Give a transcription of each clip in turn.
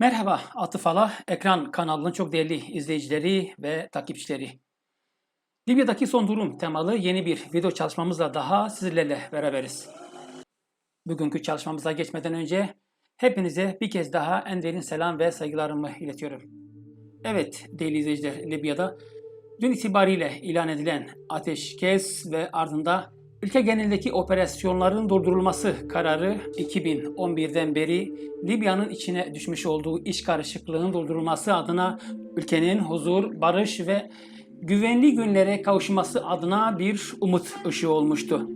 Merhaba Atıf Ala, ekran kanalının çok değerli izleyicileri ve takipçileri. Libya'daki son durum temalı yeni bir video çalışmamızla daha sizlerle beraberiz. Bugünkü çalışmamıza geçmeden önce hepinize bir kez daha en derin selam ve saygılarımı iletiyorum. Evet değerli izleyiciler Libya'da dün itibariyle ilan edilen ateşkes ve ardında ülke genelindeki operasyonların durdurulması kararı 2011'den beri Libya'nın içine düşmüş olduğu iş karışıklığının durdurulması adına ülkenin huzur, barış ve güvenli günlere kavuşması adına bir umut ışığı olmuştu.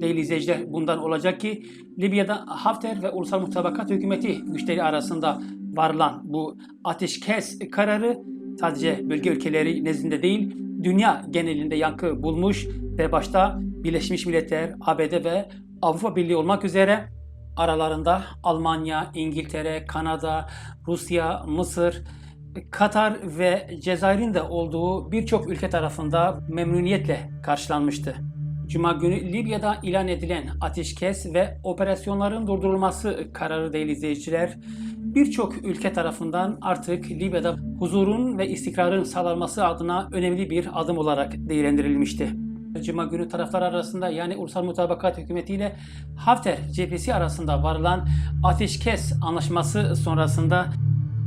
Değerli izleyiciler bundan olacak ki Libya'da Hafter ve Ulusal Mutabakat Hükümeti güçleri arasında varılan bu ateşkes kararı sadece bölge ülkeleri nezdinde değil dünya genelinde yankı bulmuş ve başta Birleşmiş Milletler, ABD ve Avrupa Birliği olmak üzere aralarında Almanya, İngiltere, Kanada, Rusya, Mısır, Katar ve Cezayir'in de olduğu birçok ülke tarafında memnuniyetle karşılanmıştı. Cuma günü Libya'da ilan edilen ateşkes ve operasyonların durdurulması kararı değil izleyiciler, birçok ülke tarafından artık Libya'da huzurun ve istikrarın sağlanması adına önemli bir adım olarak değerlendirilmişti. Cuma günü taraflar arasında yani Ulusal Mutabakat Hükümeti ile Hafter cephesi arasında varılan ateşkes anlaşması sonrasında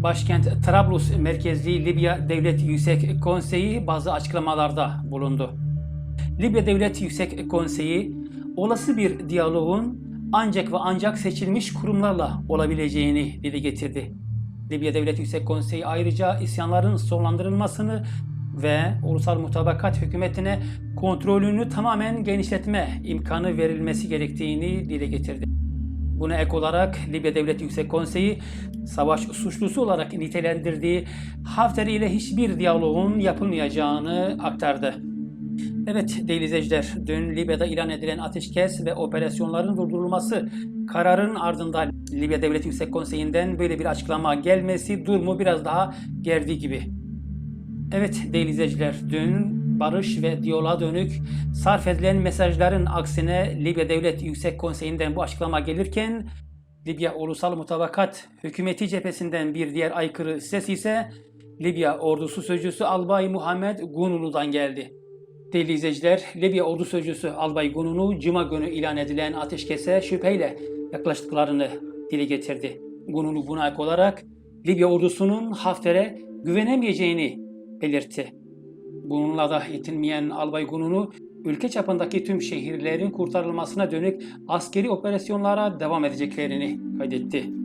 başkent Trablus merkezli Libya Devlet Yüksek Konseyi bazı açıklamalarda bulundu. Libya Devlet Yüksek Konseyi olası bir diyaloğun ancak ve ancak seçilmiş kurumlarla olabileceğini dile getirdi. Libya Devlet Yüksek Konseyi ayrıca isyanların sonlandırılmasını ve ulusal mutabakat hükümetine kontrolünü tamamen genişletme imkanı verilmesi gerektiğini dile getirdi. Buna ek olarak Libya Devlet Yüksek Konseyi savaş suçlusu olarak nitelendirdiği Hafter ile hiçbir diyaloğun yapılmayacağını aktardı. Evet değerli izleyiciler, dün Libya'da ilan edilen ateşkes ve operasyonların durdurulması kararının ardından Libya Devlet Yüksek Konseyi'nden böyle bir açıklama gelmesi durumu biraz daha gerdiği gibi. Evet değerli izleyiciler, dün barış ve diyaloğa dönük sarf edilen mesajların aksine Libya Devlet Yüksek Konseyi'nden bu açıklama gelirken Libya Ulusal Mutabakat Hükümeti cephesinden bir diğer aykırı ses ise Libya ordusu sözcüsü Albay Muhammed Gunulu'dan geldi. Değerli izleyiciler, Libya ordu sözcüsü Albay Gununu Cuma günü ilan edilen ateşkese şüpheyle yaklaştıklarını dile getirdi. Gununu buna ek olarak Libya ordusunun Hafter'e güvenemeyeceğini belirtti. Bununla da yetinmeyen Albay Gununu, ülke çapındaki tüm şehirlerin kurtarılmasına dönük askeri operasyonlara devam edeceklerini kaydetti.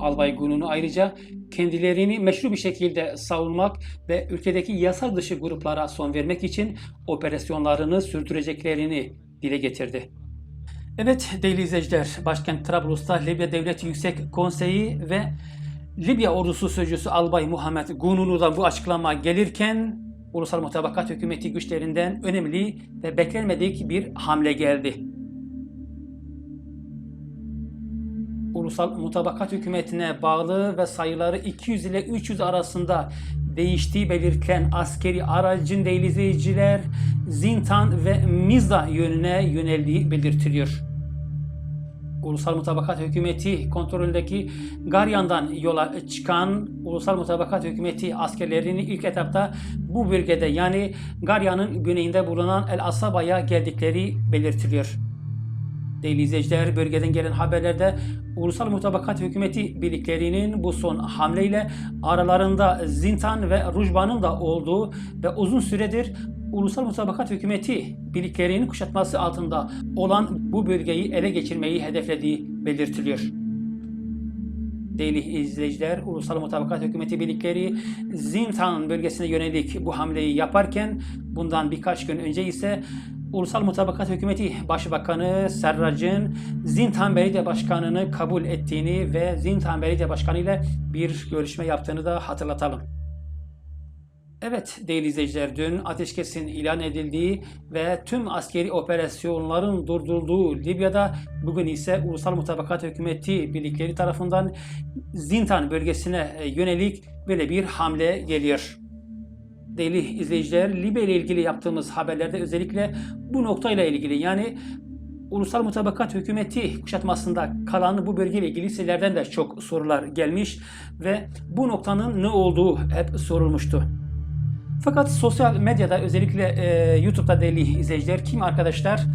Albay Gununu ayrıca kendilerini meşru bir şekilde savunmak ve ülkedeki yasa dışı gruplara son vermek için operasyonlarını sürdüreceklerini dile getirdi. Evet değerli izleyiciler, başkent Trablus'ta Libya Devlet Yüksek Konseyi ve Libya ordusu sözcüsü Albay Muhammed Gununu'dan bu açıklama gelirken Ulusal Mutabakat Hükümeti güçlerinden önemli ve beklenmedik bir hamle geldi. Ulusal Mutabakat Hükümeti'ne bağlı ve sayıları 200 ile 300 arasında değiştiği belirtilen askeri aracın izleyiciler Zintan ve Mizda yönüne yöneldiği belirtiliyor. Ulusal Mutabakat Hükümeti kontrolündeki Garyan'dan yola çıkan Ulusal Mutabakat Hükümeti askerlerinin ilk etapta bu bölgede yani Garyan'ın güneyinde bulunan El Asaba'ya geldikleri belirtiliyor. Değerli izleyiciler, bölgeden gelen haberlerde Ulusal Mutabakat Hükümeti birliklerinin bu son hamleyle aralarında Zintan ve Rujba'nın da olduğu ve uzun süredir Ulusal Mutabakat Hükümeti birliklerinin kuşatması altında olan bu bölgeyi ele geçirmeyi hedeflediği belirtiliyor. Değerli izleyiciler, Ulusal Mutabakat Hükümeti birlikleri Zintan bölgesine yönelik bu hamleyi yaparken bundan birkaç gün önce ise Ulusal Mutabakat Hükümeti Başbakanı Serrac'ın Zintan Belediye Başkanı'nı kabul ettiğini ve Zintan Belediye Başkanı ile bir görüşme yaptığını da hatırlatalım. Evet değerli izleyiciler dün ateşkesin ilan edildiği ve tüm askeri operasyonların durdurulduğu Libya'da bugün ise Ulusal Mutabakat Hükümeti birlikleri tarafından Zintan bölgesine yönelik böyle bir hamle geliyor. Değerli izleyiciler, Libya ile ilgili yaptığımız haberlerde özellikle bu noktayla ilgili yani Ulusal Mutabakat Hükümeti kuşatmasında kalan bu bölgeyle ilgili sizlerden de çok sorular gelmiş ve bu noktanın ne olduğu hep sorulmuştu. Fakat sosyal medyada özellikle e, YouTube'da değerli izleyiciler kim arkadaşlar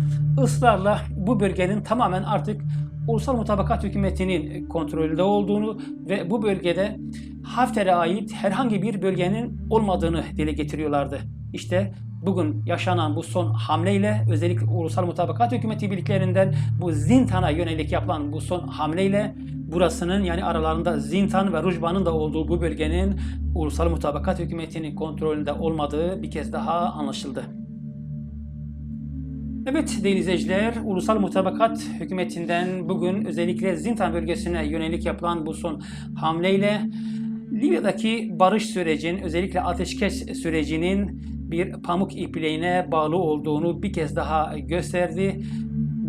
ısrarla bu bölgenin tamamen artık Ulusal Mutabakat Hükümeti'nin kontrolünde olduğunu ve bu bölgede Hafter'e ait herhangi bir bölgenin olmadığını dile getiriyorlardı. İşte bugün yaşanan bu son hamleyle özellikle Ulusal Mutabakat Hükümeti birliklerinden bu Zintan'a yönelik yapılan bu son hamleyle burasının yani aralarında Zintan ve Rujba'nın da olduğu bu bölgenin Ulusal Mutabakat Hükümeti'nin kontrolünde olmadığı bir kez daha anlaşıldı. Evet değerli izleyiciler, Ulusal Mutabakat Hükümeti'nden bugün özellikle Zintan bölgesine yönelik yapılan bu son hamleyle Libya'daki barış sürecinin özellikle ateşkes sürecinin bir pamuk ipliğine bağlı olduğunu bir kez daha gösterdi.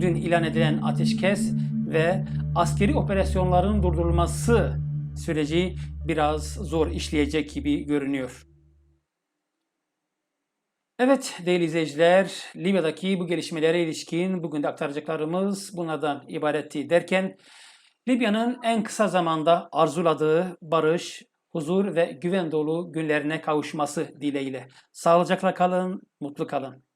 Dün ilan edilen ateşkes ve askeri operasyonların durdurulması süreci biraz zor işleyecek gibi görünüyor. Evet değerli izleyiciler, Libya'daki bu gelişmelere ilişkin bugün de aktaracaklarımız bunlardan ibaretti derken Libya'nın en kısa zamanda arzuladığı barış, huzur ve güven dolu günlerine kavuşması dileğiyle. Sağlıcakla kalın, mutlu kalın.